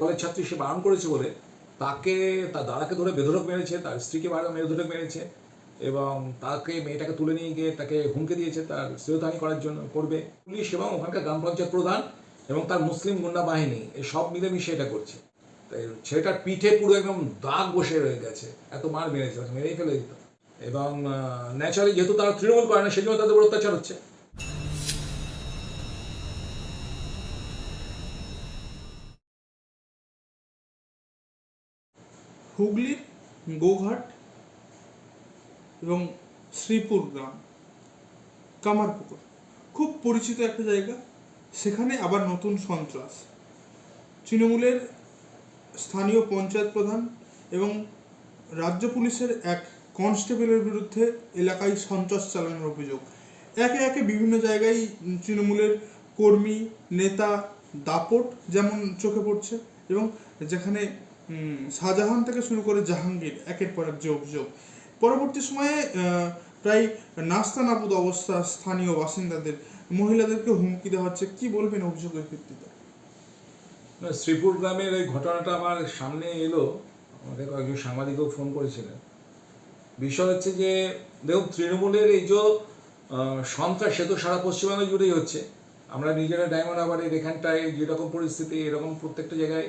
College ছাত্রী সে বারণ করেছে বলে তাকে, তার দাদাকে ধরে বেধরক মেরেছে, তার স্ত্রীকে বেধরক মেরেছে এবং তাকে, মেয়েটাকে তুলে নিয়ে গিয়ে তাকে হুমকে দিয়েছে, তার শ্রেয়তানি করার জন্য করবে। পুলিশ এবং ওখানকার গ্রাম পঞ্চায়েত প্রধান এবং তার মুসলিম গুন্ডা বাহিনী সব মিলেমিশে এটা করছে। তাই ছেলেটার পিঠে পুরো একদম দাগ বসে রয়ে গেছে, এত মার মেরেছে, মেরেই ফেলে দিত। এবং ন্যাচারালি যেহেতু তারা তৃণমূল করে না সেই জন্য তাদের উপর অত্যাচার হচ্ছে। হুগলির গোঘাট এবং শ্রীপুর গ্রাম, কামারপুকুর। খুব পরিচিত একটা জায়গা। সেখানে আবার নতুন সন্ত্রাস। তৃণমূলের স্থানীয় পঞ্চায়েত প্রধান এবং রাজ্য পুলিশের এক কনস্টেবলের বিরুদ্ধে এলাকায় সন্ত্রাস চালানোর অভিযোগ। একে একে বিভিন্ন জায়গায় তৃণমূলের কর্মী, নেতা, দাপট যেমন চোখে পড়ছে এবং যেখানে শাহজাহান থেকে শুরু করে জাহাঙ্গীর, একের পর এক যে অভিযোগ পরবর্তী সময়ে প্রায় নাস্তা নাবুদ অবস্থা স্থানীয় বাসিন্দাদের, মহিলাদেরকে হুমকি দেওয়া হচ্ছে। কি বলবেন অভিযোগের ভিত্তিতে? শ্রীপুর গ্রামের এই ঘটনাটা আমার সামনে এলো। আমাকে কয়েকজন সাংবাদিকও ফোন করেছিলেন। বিষয় হচ্ছে যে, দেখুন, তৃণমূলের এই যে সন্ত্রাস, সে তো সারা পশ্চিমবঙ্গ জুড়েই হচ্ছে। আমরা নিজেরা ডায়মন্ড আবারের এখানটায় যেরকম পরিস্থিতি, এরকম প্রত্যেকটা জায়গায়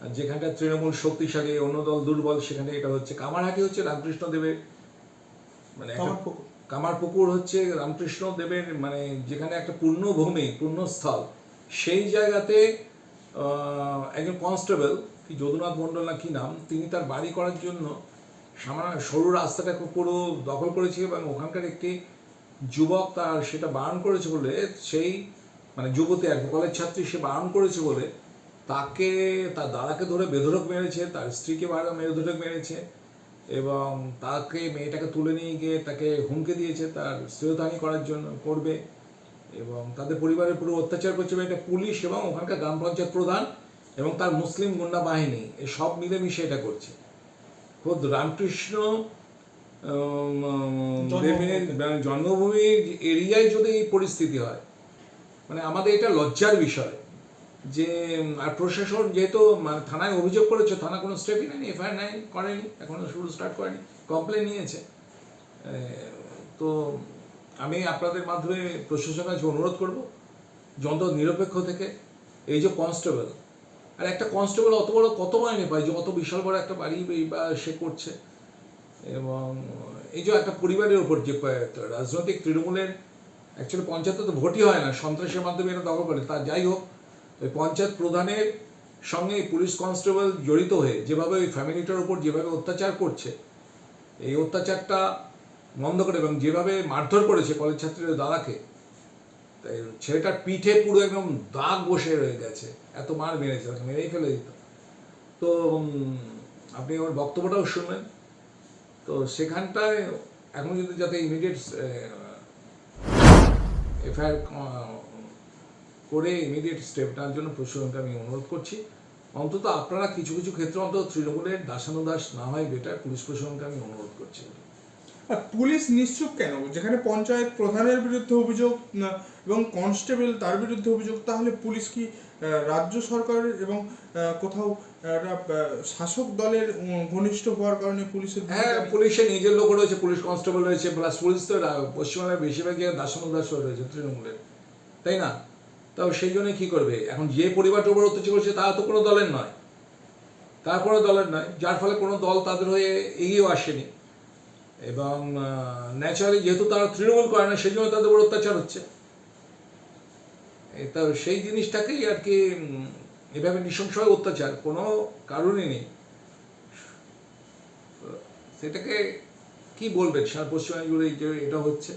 যেখানটা তৃণমূল শক্তিশালী অন্য দল দুর্বল সেখানে এটা হচ্ছে কামারহাটি হচ্ছে রামকৃষ্ণ দেবের মানে কামারপুকুর। কামারপুকুর হচ্ছে রামকৃষ্ণ দেবের মানে যেখানে একটা পূর্ণভূমি পূর্ণস্থল সেই জায়গাতে একজন কনস্টেবল কি যদুনাথ মণ্ডল না কি নাম তিনি তার বাড়ি করার জন্য সামান্য সরু রাস্তাটাকে পুরো দখল করেছে এবং ওখানকার একটি যুবক তার সেটা বারণ করেছে বলে সেই মানে যুবতী আর কলেজ ছাত্রী সে বারণ করেছে বলে তাকে তার দাদাকে ধরে বেধরক মেরেছে তার স্ত্রীকে বারো বেধরক মেরেছে এবং তাকে মেয়েটাকে তুলে নিয়ে গিয়ে তাকে হুমকে দিয়েছে তার শ্রেয়তানি করার জন্য করবে এবং তাদের পরিবারের পুরো অত্যাচার করছে এটা পুলিশ এবং ওখানকার গ্রাম পঞ্চায়েত প্রধান এবং তার মুসলিম গুন্ডা বাহিনী এই সব মিলেমিশে এটা করছে। খোদ রামকৃষ্ণ মানে জন্মভূমির এরিয়ায় যদি এই পরিস্থিতি হয় মানে আমাদের এটা লজ্জার বিষয়। যে আর প্রশাসন যেহেতু মানে থানায় অভিযোগ করেছে, থানা কোনো স্টেপই নেয়নি, এফআইআর নেয়, করেনি, এখনও শুরু স্টার্ট করেনি কমপ্লেন নিয়েছে। তো আমি আপনাদের মাধ্যমে প্রশাসনের কাছে অনুরোধ করব, যত নিরপেক্ষ থেকে, এই যে কনস্টেবল আর একটা কনস্টেবল অত বড় কত মাইনে পায়, যে অত বিশাল বড় একটা বাড়ি বা সে করছে। এবং এই যে একটা পরিবারের উপর যে রাজনৈতিক তৃণমূলের অ্যাকচুয়ালি পঞ্চায়েতে তো ভোটই হয় না, সন্ত্রাসের মাধ্যমে এটা দখল করে, তা যাই হোক ওই পঞ্চায়েত প্রধানের সঙ্গে পুলিশ কনস্টেবল জড়িত হয়ে যেভাবে ওই ফ্যামিলিটার উপর যেভাবে অত্যাচার করছে, এই অত্যাচারটা বন্ধ করে এবং যেভাবে মারধর করেছে কলেজ ছাত্রীর দাদাকে, তাই ছেলেটার পিঠে পুরো একদম দাগ বসে রয়ে গেছে, এত মার মেরেছে তাকে মেরেই ফেলে দিত। তো আপনি আমার বক্তব্যটাও শুনলেন। তো সেখানটায় এখন যদি যাতে ইমিডিয়েট এফআইআর করে ইমিডিয়েট স্টেপ নেওয়ার জন্য প্রশাসনকে আমি অনুরোধ করছি। অন্তত আপনারা কিছু কিছু ক্ষেত্রে অন্তত তৃণমূলের দাসানুদাস না হয় বেটার পুলিশ প্রশাসনকে আমি অনুরোধ করছি। আর পুলিশ নিশ্চুপ কেন? যেখানে পঞ্চায়েত প্রধানের বিরুদ্ধে অভিযোগ এবং কনস্টেবল তার বিরুদ্ধে অভিযোগ তাহলে পুলিশ কি রাজ্য সরকারের এবং কোথাও শাসক দলের ঘনিষ্ঠ হওয়ার কারণে পুলিশের হ্যাঁ নেই? পুলিশের নিজের লোক রয়েছে পুলিশ কনস্টেবল রয়েছে প্লাস পুলিশ তো পশ্চিমবঙ্গের বেশিরভাগ দাসানুদাস রয়েছে তৃণমূলের। তাই না? তাও সেই জন্য কি করবে? এখন যে পরিবারটার উপর অত্যাচার করছে তা তো কোনো দলের নয়। তার কোনো দলের নয়, যার ফলে কোনো দল তাদের হয়ে এগিয়েও আসেনি। এবং ন্যাচারালি যেহেতু তারা তৃণমূল করে না, সেই জন্য তাদের উপর অত্যাচার হচ্ছে। তো সেই জিনিসটাকেই আর কি এভাবে নৃশংসভাবে অত্যাচার কোনো কারণই নেই। সেটাকে কি বলবেন? সারা পশ্চিমবঙ্গ জুড়ে এটা হচ্ছে।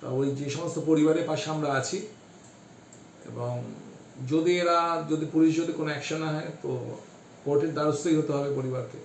তা ওই যে সমস্ত পরিবারের পাশে আমরা আছি। এবং যদি এরা, যদি পুলিশ যদি কোনো অ্যাকশন না হয় তো কোর্টের দ্বারস্থই হতে হবে পরিবারকে।